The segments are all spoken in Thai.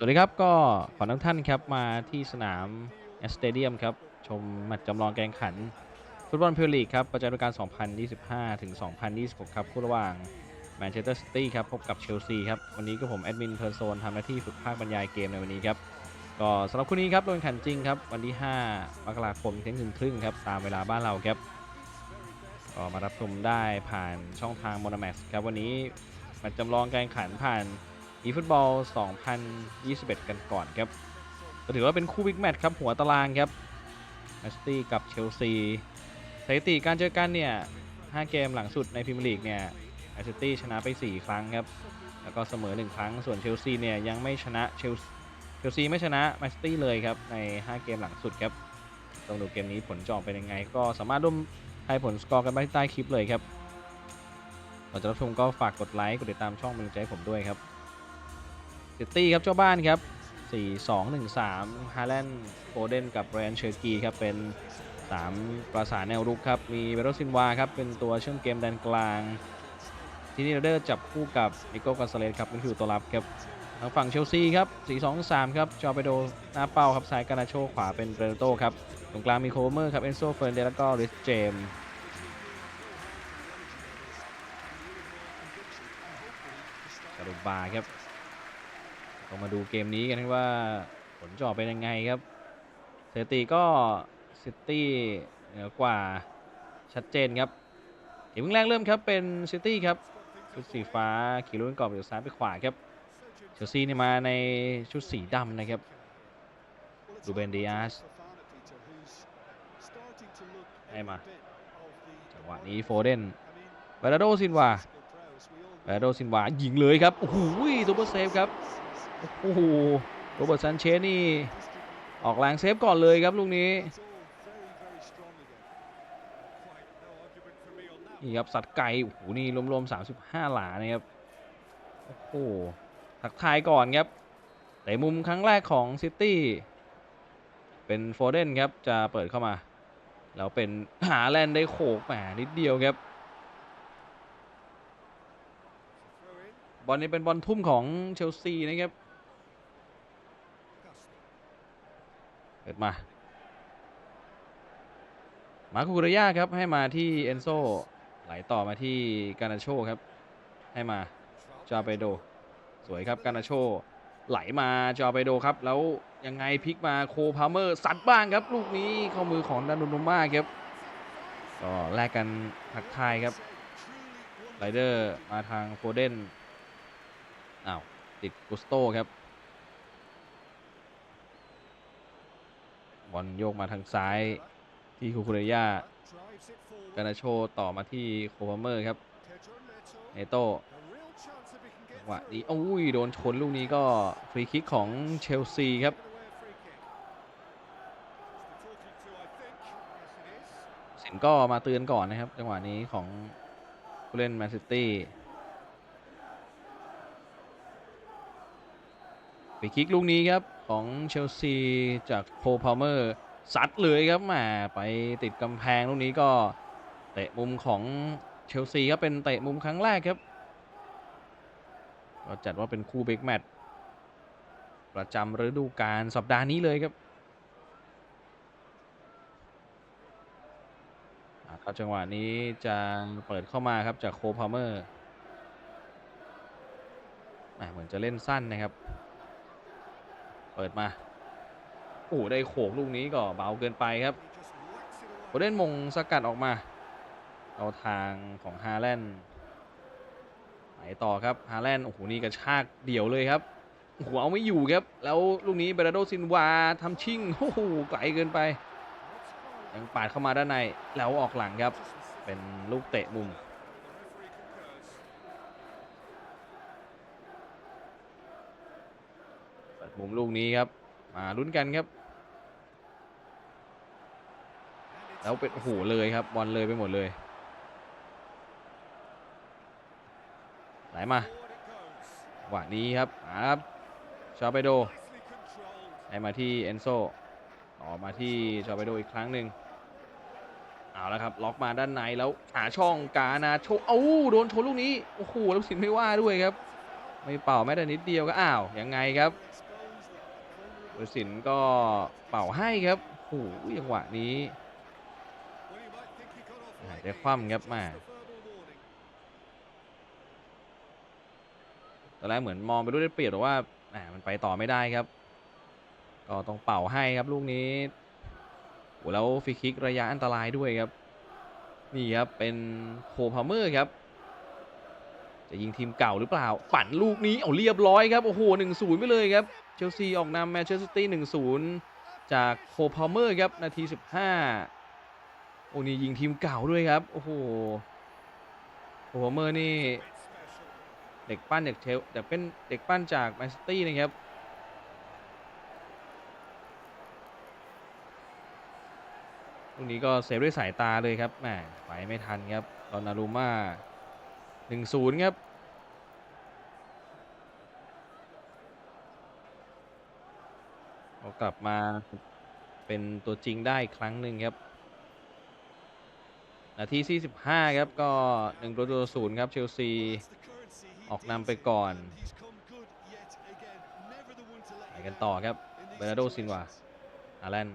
สวัสดีครับก็ขอทุกท่านครับมาที่สนามแอสเตเดียมครับ ชมแมตช์จำลองแข่งขัน ฟุตบอลพรีเมียร์ลีกครับ ประจำฤดูกาล 2025 ถึง 2026 ครับ คู่ระหว่างแมนเชสเตอร์ซิตี้ครับ พบกับเชลซีครับ วันนี้ก็ผม แอดมินเพอร์โซนทำหน้าที่ฝึกภาคบรรยายเกมในวันนี้ครับ ก็สำหรับคู่นี้ครับโดนขันจริงครับ วันที่ 5 มกราคมเที่ยงคืนครึ่งครับตามเวลาบ้านเราครับก็มารับชมได้ผ่านช่องทาง m o n o m a x ครับวันนี้แมตช์จำลองแข่งขันผ่าน อีฟุตบอล 2021 กันก่อนครับก็ถือว่าเป็นคู่บิ๊กแมตช์ครับ หัวตารางครับแมนซิตี้กับเชลซีสถิติการเจอกันเนี่ย 5 เกมหลังสุดในพรีเมียร์ลีกเนี่ยแมนซิตี้ชนะไป 4 ครั้งครับ แล้วก็เสมอ 1 ครั้ง ส่วนเชลซีเนี่ยยังไม่ชนะเชลเชลซีไม่ชนะแมนซิตี้เลยครับ ใน 5 เกมหลังสุดครับต้องดูเกมนี้ผลจะออกเป็นยังไง ก็สามารถร่วมทายผลสกอร์กันได้ใต้คลิปเลยครับก่อนจะรับชมก็ฝากกดไลค์ กดติดตามช่องเป็นกำลังใจผมด้วยครับ ซิตี้ครับเจ้าบ้านครับ 4-2-1-3 ฮาแลนด์โฟเดนกับแรนเชอร์กีครับ เป็น 3 ประสานแนวรุกครับ มีเบโรซินวาครับ เป็นตัวเชื่อมเกมแดนกลาง ทีนี่เราได้จับคู่กับนิโก้กาซาเลสครับเป็นคือตัวรับครับทางฝั่งเชลซีครับ 4-2-3 ครับจอร์เปโดหน้าเป้าครับซ้ายกานาโชขวาเป็นเบรโตครับ ตรงกลางมีโคเมอร์ครับ เอนโซเฟรนเดแล้วก็ริสเจมส์กาลูบาครับ เรามาดูเกมนี้กันว่าผลจะออกเป็นยังไงครับสถิติก็ซิตี้เหนือกว่าชัดเจนครับเกมครึ่งแรกเริ่มครับเป็นซิตี้ครับชุดสีฟ้าขี่ลุ้นกรอบจากซ้ายไปขวาครับเชลซีเนี่ยมาในชุดสีดำนะครับดูเบนดิอาสให้มาจังหวะนี้โฟเดนบาราโดซินวาบาราโดซินวายิงเลยครับโอ้โหซูเปอร์เซฟครับ โอ้โหโรเบิร์ตซันเชสนี่ ออกแรงเซฟก่อนเลยครับลูกนี้นี่ครับสัตว์ไก่โอ้โหนี่รวมๆ35 หลานะครับโอ้โหทักทายก่อนครับแต่มุมครั้งแรกของซิตี้เป็นโฟเดนครับจะเปิดเข้ามา แล้วเป็นหาแลนด์ได้โขกแหมนิดเดียวครับบอลนี้เป็นบอลทุ่มของเชลซีนะครับ ปิดมา มาคุระยาครับให้มาที่เอนโซไหลต่อมาที่กานาโชครับ ให้มาจาเปโด สวยครับกานาโชไหลมาจาเปโดครับ แล้วยังไงพลิกมาโคพาเมอร์สัดบ้างครับ ลูกนี้เข้ามือของดานุนมาครับก็แลกกันทักทายครับไรเดอร์มาทางโฟเดนอ้าวติดกุสโตครับ อลโยกมาทางซ้าย ที่คูคูเรย่ากานาโชต่อมาที่โคพาเมอร์ครับเนโต้จังหวะนี้โอ้ยโดนชนลูกนี้ก็ฟรีคิกของเชลซีครับสินก็มาเตือนก่อนนะครับ จังหวะนี้ของผู้เล่นแมนซิตี้ ฟรีคิกลูกนี้ครับ ของเชลซีจากโคพาเมอร์ซัดเลยครับแหมไปติดกำแพงลูกนี้ก็เตะมุมของเชลซีครับเป็นเตะมุมครั้งแรกครับก็จัดว่าเป็นคู่บิ๊กแมตช์ประจำฤดูกาลสัปดาห์นี้เลยครับครับจังหวะนี้จะเปิดเข้ามาครับจากโคพาเมอร์เหมือนจะเล่นสั้นนะครับ เปิดมาโอ้โหได้โขกลูกนี้ก็เบาเกินไปครับโอเดนมงสกัดออกมา เอาทางของฮาแลนด์ไหนต่อครับฮาแลนด์โอ้โหนี่กระชากเดี่ยวเลยครับโอ้โหเอาไม่อยู่ครับ แล้วลูกนี้เบราโดซินวาทำชิ่งโอ้โหไกลเกินไปยังปาดเข้ามาด้านในแล้วออกหลังครับ เป็นลูกเตะมุม เปิด มุมลูกนี้ครับ มาลุ้นกันครับ แล้วเป็นโอ้โหเลยครับบอลเลยไปหมดเลยไหลมาหวะนี้ครับมาครับชาเปโดให้มาที่เอนโซต่อมาที่ชาเปโดอีกครั้งหนึ่งเอาแล้วครับ ล็อกมาด้านในแล้วหาช่องกานาโชเอ้าโดนชนลูกนี้ โอ้โหแล้วสินไม่ว่าด้วยครับ ไม่เป่าแม้แต่นิดเดียวก็อ้าว ยังไงครับ ผู้สินก็เป่าให้ครับโอ้หจังหวะนี้หายใจคว่ำครับมาตอนแรกเหมือนมองไปด้วยได้เปรียบแต่ว่าแหมมันไปต่อไม่ได้ครับ ก็ต้องเป่าให้ครับลูกนี้โอ้แล้วฟรีคิกระยะอันตรายด้วยครับ นี่ครับเป็นโคพาเมอร์ครับ จะยิงทีมเก่าหรือเปล่า ปั่นลูกนี้เอาเรียบร้อยครับ โอ้โห1นศูนย์ไปเลยครับ เชลซีออกนำแมนเชสเตอร์ซิตี้หนึ่งศูนย์จากโคพาเมอร์ครับ นาที15โอ้นี่ยิงทีมเก่าด้วยครับ โอ้โหโคพาเมอร์นี่ เด็กปั้นจากเชลแต่เป็นเด็กปั้นจากแมนเชสเตอร์นะครับลูกนี้ก็เซฟด้วยสายตาเลยครับแหมไปไม่ทันครับดอนนารูมา 1-0ครับเอากลับมาเป็นตัวจริงได้อีกครั้งหนึ่งครับ นาที 45 ครับก็1ประตูต่อศูนย์ครับเชลซี ออกนำไปก่อนไปกันต่อครับเบรนาโดซินวาอาแลน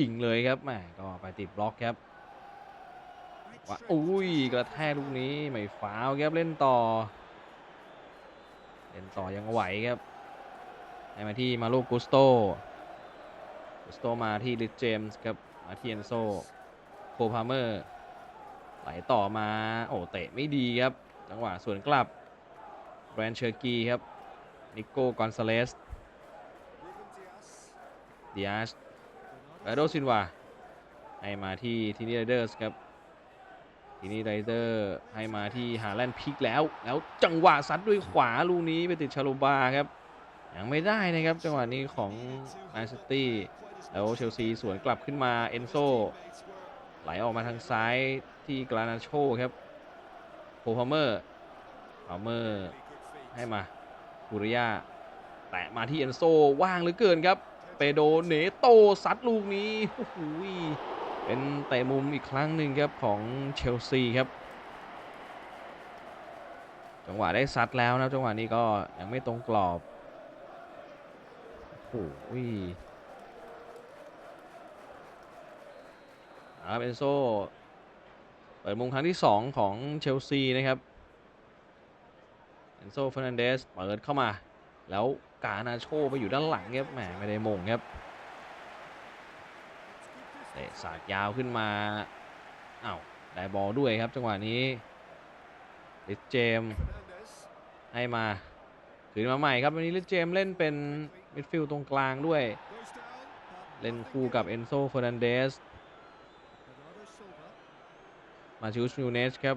ยิงเลยครับแหมก็ไปติดบล็อกครับ ว่าอุ้ยกระแทกลูกนี้ไม่ฟาวครับเล่นต่อ เล่นต่อยังไหวครับให้มาที่มาโลกุสโตกุสโตมาที่ลิสเจมส์ครับมาที่เอนโซโคพาเมอร์ไหลต่อมาโอ้เตะไม่ดีครับจังหวะสวนกลับแบรนเชอร์กีครับนิโก้กอนซาเลสดิอาสแบโดซินวาให้มาที่ทีนีเดอร์สครับ ทีนี่ไรเดอร์ให้มาที่ฮาแลนด์พิกแล้ว แล้วจังหวะซัดด้วยขวาลูกนี้ไปติดชาโลบาครับยังไม่ได้นะครับจังหวะนี้ของแมนซิตี้แล้วเชลซีสวนกลับขึ้นมาเอนโซไหลออกมาทางซ้ายที่กรานาโชครับโคพาเมอร์พาเมอร์ให้มาคูริยาแตะมาที่เอนโซว่างเหลือเกินครับเปโดเนโตซัดลูกนี้โอ้โห เป็นเตะมุมอีกครั้งหนึ่งครับของเชลซีครับ จังหวะได้ซัดแล้วนะจังหวะนี้ก็ยังไม่ตรงกรอบโอ้โหอาเอนโซเปิดมุมครั้งที่ 2 ของเชลซีนะครับเอนโซเฟอร์นันเดสเปิดเข้ามา แล้วกานาโชไปอยู่ด้านหลังครับแหมไม่ได้มงครับ เตะสาดยาวขึ้นมาอ้าวได้บอลด้วยครับจังหวะนี้ลิสเจมให้มาคืนมาใหม่ครับวันนี้ลิสเจมเล่นเป็นมิดฟิลด์ตรงกลางด้วย เล่นคู่กับเอนโซเฟอร์นันเดสมาชิอุสนูเนสครับ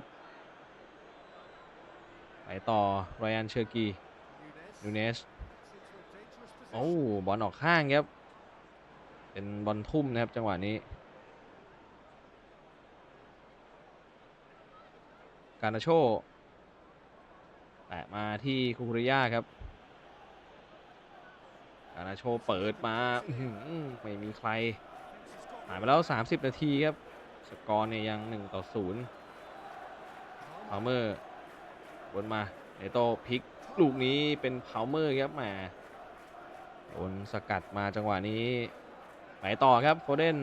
ไปต่อรยันเชอร์กีนูเนสโอ้บอลออกข้างครับ เป็นบอลทุ่มนะครับจังหวะนี้ การนาโชแตะมาที่คูคุริยาครับ การนาโชเปิดมาไม่มีใครผ่านไปแล้ว 30 นาทีครับ สกอร์เนี่ยยัง 1 ต่อ0พาวเมอร์บนมาเนโตพลิกลูกนี้เป็นพาวเมอร์ครับแหมโดนสกัดมาจังหวะนี้ ไปต่อครับโฟเดน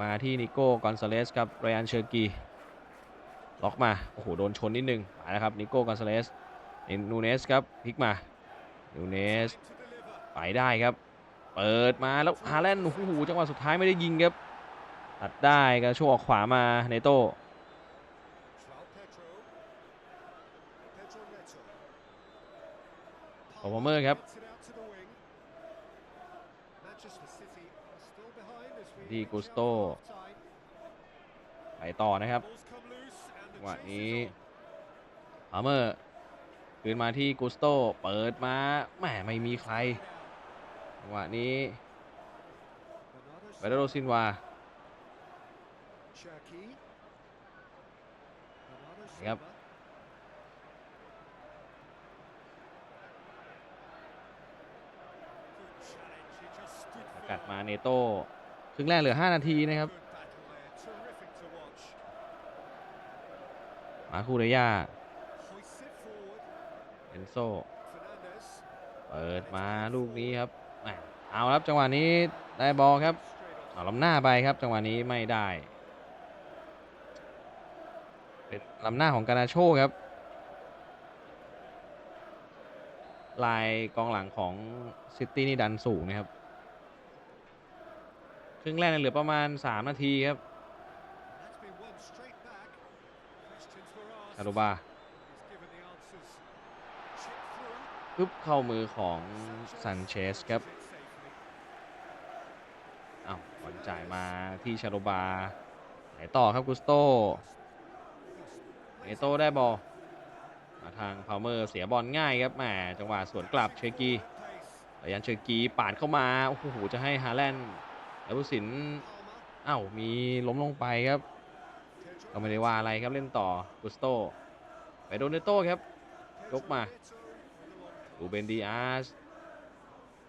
มาที่นิโก้กอนซาเลสครับไรอันเชอร์กีล็อกมา โอ้โห โดนชนนิดนึงมาแล้วครับนิโก้กอนซาเลสนูเนสครับพลิกมานูเนสไปได้ครับ เปิดมาแล้วฮาแลนด์โอ้โหจังหวะสุดท้ายไม่ได้ยิงครับ ตัดได้กระโชกออกขวามาเนโตโอเมอร์ครับ ดีกุสโตไปต่อนะครับจังหวะนี้พาเมอร์คืนมาที่กุสโตเปิดมาแหมไม่มีใครจังหวะนี้เบรโดซินวาครับสกัดมาเนโต้ ครึ่งแรกเหลือ 5 นาทีนะครับ มาคูเรยาเอนโซเปิดมาลูกนี้ครับ เอาครับจังหวะนี้ได้บอลครับเอาล้ำหน้าไปครับจังหวะนี้ไม่ได้เป็นล้ำหน้าของกานาโชครับ ลายกองหลังของซิตี้นี่ดันสูงนะครับ ครึ่งแรกเนี่ยเหลือประมาณ 3 นาทีครับชาโรบาปึ๊บเข้ามือของซันเชสครับอ้าวบอลจ่ายมาที่ชาโรบาไหนต่อครับกุสโตเนโตได้บอลมาทางพาวเมอร์เสียบอลง่ายครับแหมจังหวะสวนกลับเชกีระยันเชกีปาดเข้ามา โอ้โห จะให้ฮาแลนด์ แล้วผู้สินอ้าวมีล้มลงไปครับก็ไม่ได้ว่าอะไรครับเล่นต่อกุสโตไปโดนเนโต้ครับยกมาดูเบนดีอาร์ส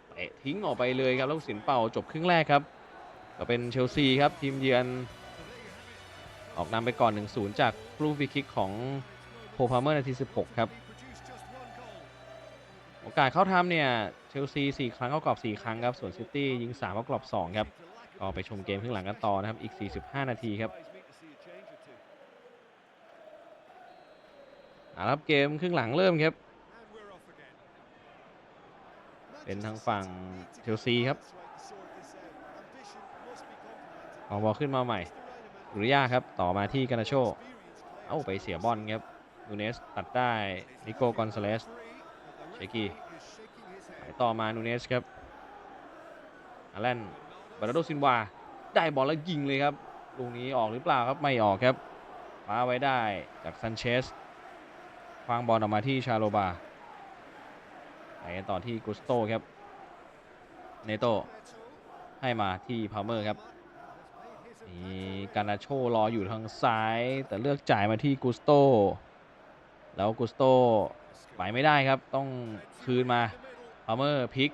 เตะทิ้งออกไปเลยครับแล้วสินเป่าจบครึ่งแรกครับ ก็เป็นเชลซีครับทีมเยือน ออกนำไปก่อน 1-0 จากลูกฟรีคิกของโพพาเมอร์นาที 16 ครับ โอกาสเข้าทำเนี่ย เชลซี 4 ครั้งเข้ากรอบ 4 ครั้งครับ ส่วนซิตี้ยิง 3 เข้ากรอบ 2 ครับ ก็ไปชมเกมครึ่งหลังกันต่อนะครับ อีก 45 นาทีครับเอาละครับเกมครึ่งหลังเริ่มครับ เป็นทางฝั่งเชลซีครับออกบอลขึ้นมาใหม่อุริยาครับ ต่อมาที่กานาโช เอ้าไปเสียบอลครับนูเนสตัดได้ นิโกกอนซาเลสเชกี้ต่อมานูเนสครับอาแลน บาราโดซินวาได้บอลแล้วยิงเลยครับลูกนี้ออกหรือเปล่าครับไม่ออกครับคว้าไว้ได้จากซันเชสควางบอลออกมาที่ชาโลบาไปต่อที่กุสโตครับเนโตให้มาที่พาวเมอร์ครับมีการนาโชรออยู่ทางซ้าย แต่เลือกจ่ายมาที่กุสโต แล้วกุสโตไปไม่ได้ครับ ต้องคืนมาพาวเมอร์พลิก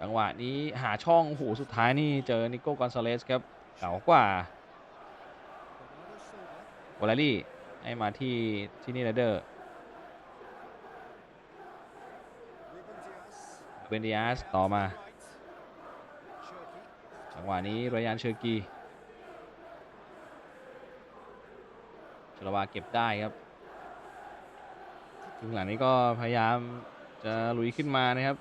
จังหวะนี้หาช่องโอ้โหสุดท้ายนี่เจอนิโก้กอนซาเลสครับเก่ากว่าวอลเลรี่ให้มาที่ที่นี่เดอร์เวนดิอาสต่อมา จังหวะนี้รยันเชอร์กีชลวาเก็บได้ครับครึ่งหลังนี้ก็พยายามจะลุยขึ้นมานะครับ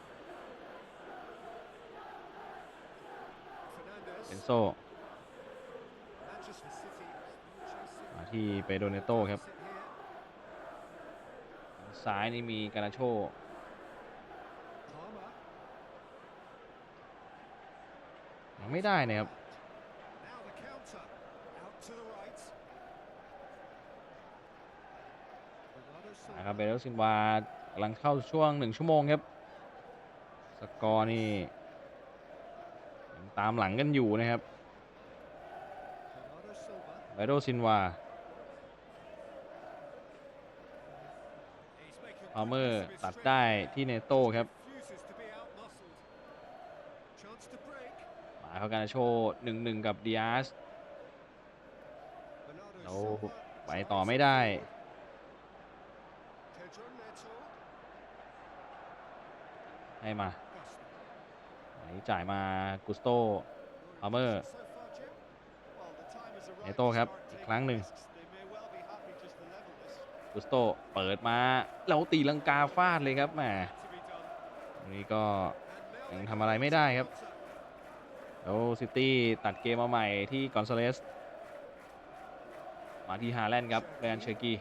เป็น โซมาที่เปโดเนโต้ครับ ซ้ายนี่มีการาโชยังไม่ได้นะครับนะครับเบลซินวากำลังเข้าช่วงหนึ่งชั่วโมงครับ สกอร์นี่ ตามหลังกันอยู่นะครับเบโดซินวาพาเมอร์ตัดได้ที่เนโต้ครับมาเข้าการโชว์หนึ่งหนึ่งกับดิอาสเราไปต่อไม่ได้ให้มา อันนี้จ่ายมากุสโตพาเมอร์เนโต้ครับ อีกครั้งหนึ่งกุสโตเปิดมาแล้วตีลังกาฟาดเลยครับแหมนี้ก็ยังทำอะไรไม่ได้ครับแล้วซิตี้ตัดเกมมาใหม่ที่กอนซาเลส มาที่ฮาแลนด์ครับไรอันเชอร์กี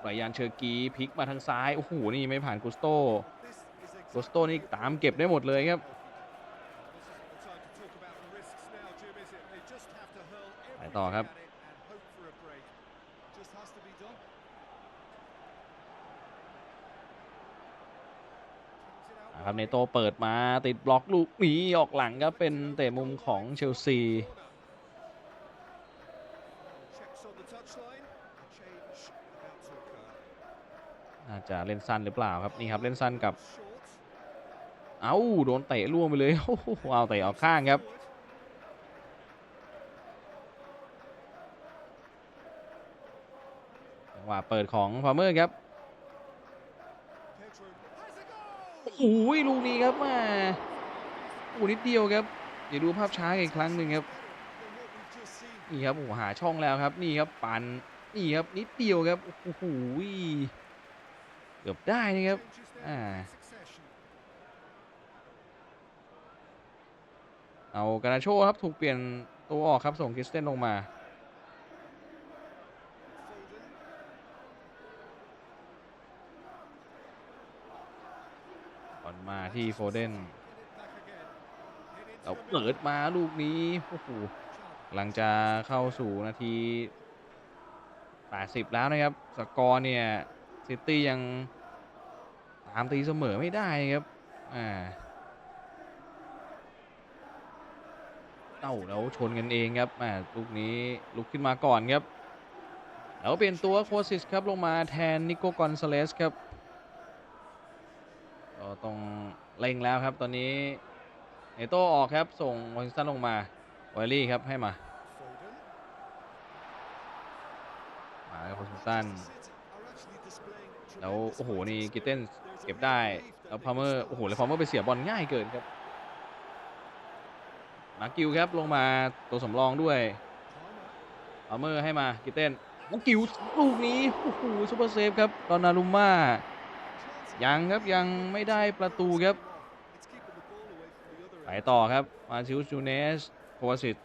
ไรอันเชอร์กีพลิกมาทางซ้าย โอ้โห นี่ไม่ผ่านกุสโตกุสโตนี่ตามเก็บได้หมดเลยครับ ไปต่อครับนะครับเนโตเปิดมาติดบล็อกลูกหนีออกหลังครับเป็นเตะมุมของเชลซีน่าจะเล่นสั้นหรือเปล่าครับนี่ครับเล่นสั้นกับ เอ้าโดนเตะล่วงไปเลยโอ้โหเอาเตะออกข้างครับ จังห วะเปิดของพาเมอร์ครับโอ้โหลูกนี้ครับมาโอ้นิดเดียวครับเดี๋ยวดูภาพช้าอีกครั้งหนึ่งครับนี่ครับโอ้โหหาช่องแล้วครับนี่ครับปันนี่ครับนิดเดียวครับโอ้โหเกือบได้นะครับอ่าเอากานาโชครับถูกเปลี่ยนตัวออกครับส่งคริสเตนลงมา บอลมา ที่โฟเดนเราเปิดมาลูกนี้โอ้โหกำลังจะเข้าสู่นาที 80 แล้วนะครับ สกอร์เนี่ย ซิตี้ยังตามตีเสมอไม่ได้ครับอ่าเอ้าแล้วชนกันเองครับอ่าลูกนี้ลุกขึ้นมาก่อนครับ แล้วเปลี่ยนตัวโคซิสครับลงมาแทนนิโกกอนซาเลสครับก็ต้อง เร่งแล้วครับตอนนี้เนโต้ออกครับส่งวอชิงตันลงมาไวลี่ครับให้มามาครับวอชิงตันแล้วโอ้โหนี่กิเตนเก็บได้แล้วพาเมอร์โอ้โหแล้วพาเมอร์ไปเสียบอลง่ายเกินครับมากิวครับลงมาตัวสำรองด้วยพาเมอร์ให้มากิเตนโอ้กิวลูกนี้โอ้โหซูเปอร์เซฟครับดอนนารุมม่า ยังครับยังไม่ได้ประตูครับไปต่อครับมาซิลจูเนสโควาสิต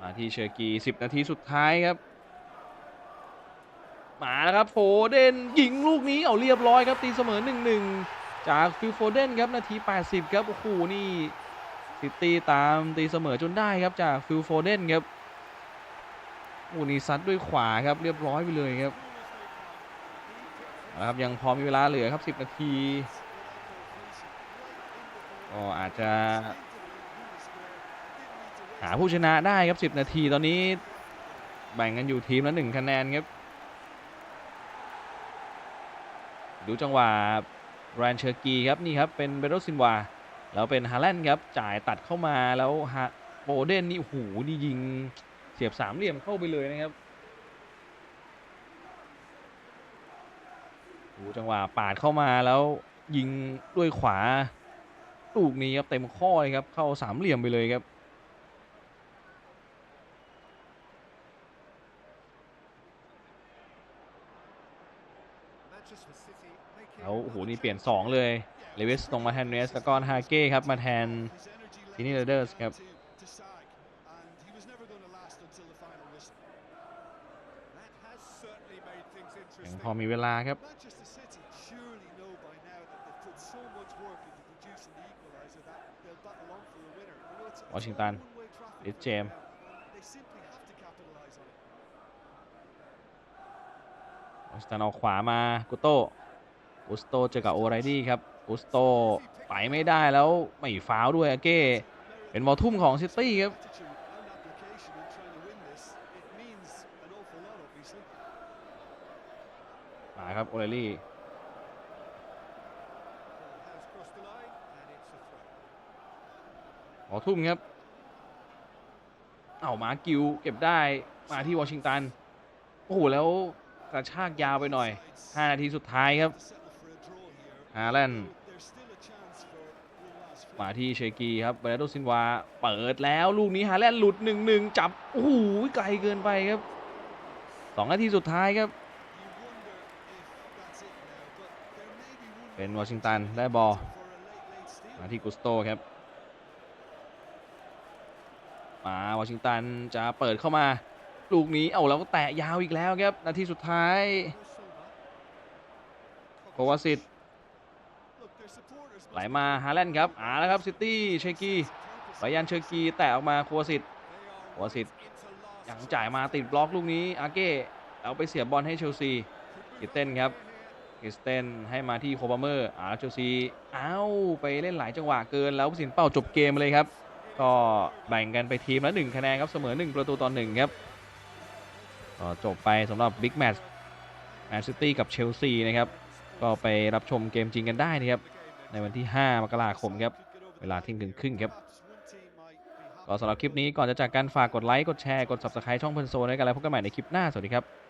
มาที่เชอร์กี 10 นาทีสุดท้ายครับ มาแล้วครับโฟเดนยิงลูกนี้เอาเรียบร้อยครับตีเสมอ 1-1 จากฟิลโฟเดนครับนาที 80 ครับโอ้โหนี่ซิตี้ตามตีเสมอจนได้ครับจากฟิลโฟเดนครับอ้นี่ซัดด้วยขวาครับเรียบร้อยไปเลยครับ นะครับยังพอมีเวลาเหลือครับ 10 นาทีก็อาจจะ หาผู้ชนะได้ครับ 10 นาทีตอนนี้แบ่งกันอยู่ทีมละ1คะแนนครับ ดูจังหวะแรนเชอร์กีครับนี่ครับเป็นเบโรซินวา แล้วเป็นฮาแลนด์ครับจ่ายตัดเข้ามาแล้วฮะโบเดนนี่โอ้โหนี่ยิงเสียบสามเหลี่ยมเข้าไปเลยนะครับ จังหวะปาดเข้ามาแล้วยิงด้วยขวาลูกนี้ครับเต็มข้อเลยครับเข้าสามเหลี่ยมไปเลยครับแล้วโอ้โหนี่เปลี่ยน 2 เลยเลวิสตรงมาแทนเนสแล้วก็ฮาเก้ครับมาแทนทินี่เรเดอร์สครับยังพอมีเวลาครับ วอชิงตันลิสเจมวอชิงตันเอาขวามากุโต้กุสโตเจอกับโอไรดี้ครับกุสโตไปไม่ได้แล้วไม่ฟาวด้วยอเก้เป็นบอลทุ่มของซิตี้ครับมาครับโอไรดี้ อทุ่มครับ เอามากิวเก็บได้มาที่วอชิงตัน โอ้โห แล้วกระชากยาวไปหน่อย 5 นาทีสุดท้ายครับฮาแลนด์มาที่เชกีครับเบรโดซินวา เปิดแล้วลูกนี้ฮาแลนด์หลุด 1-1 จับ โอ้โห ไกลเกินไปครับ 2 นาทีสุดท้ายครับ เป็นวอชิงตันได้บอลมาที่กุสโตครับ มาวอชิงตันจะเปิดเข้ามา ลูกนี้เอาแล้วก็แตะยาวอีกแล้วครับ นาทีสุดท้ายโควาสิตไหลมาฮาแลนด์ครับอ่าแล้วครับซิตี้เชกีบายันเชกีแตะออกมาโควาสิตโควาสิตยังจ่ายมาติดบล็อกลูกนี้อาเก้เอาไปเสียบอลให้เชลซีกิเต้นครับกิสเตนให้มาที่โคบาเมอร์อ่าเชลซีอ้าวไปเล่นหลายจังหวะเกินแล้วผู้สินเป้าจบเกมเลยครับ ก็แบ่งกันไปทีมละหนึ่งคะแนนครับเสมอ 1 ประตูต่อหนึ่งครับก็จบไปสำหรับบิ๊กแมตช์แมนซิตี้กับเชลซีนะครับ ก็ไปรับชมเกมจริงกันได้นะครับ ในวันที่ 5 มกราคมครับ เวลาเที่ยงคืนครึ่งครับ ก็สำหรับคลิปนี้ก่อนจะจากกันฝากกดไลค์ กดแชร์ กด subscribe ช่องเพนโซนด้วยกันแล้วพบกันใหม่ในคลิปหน้า สวัสดีครับ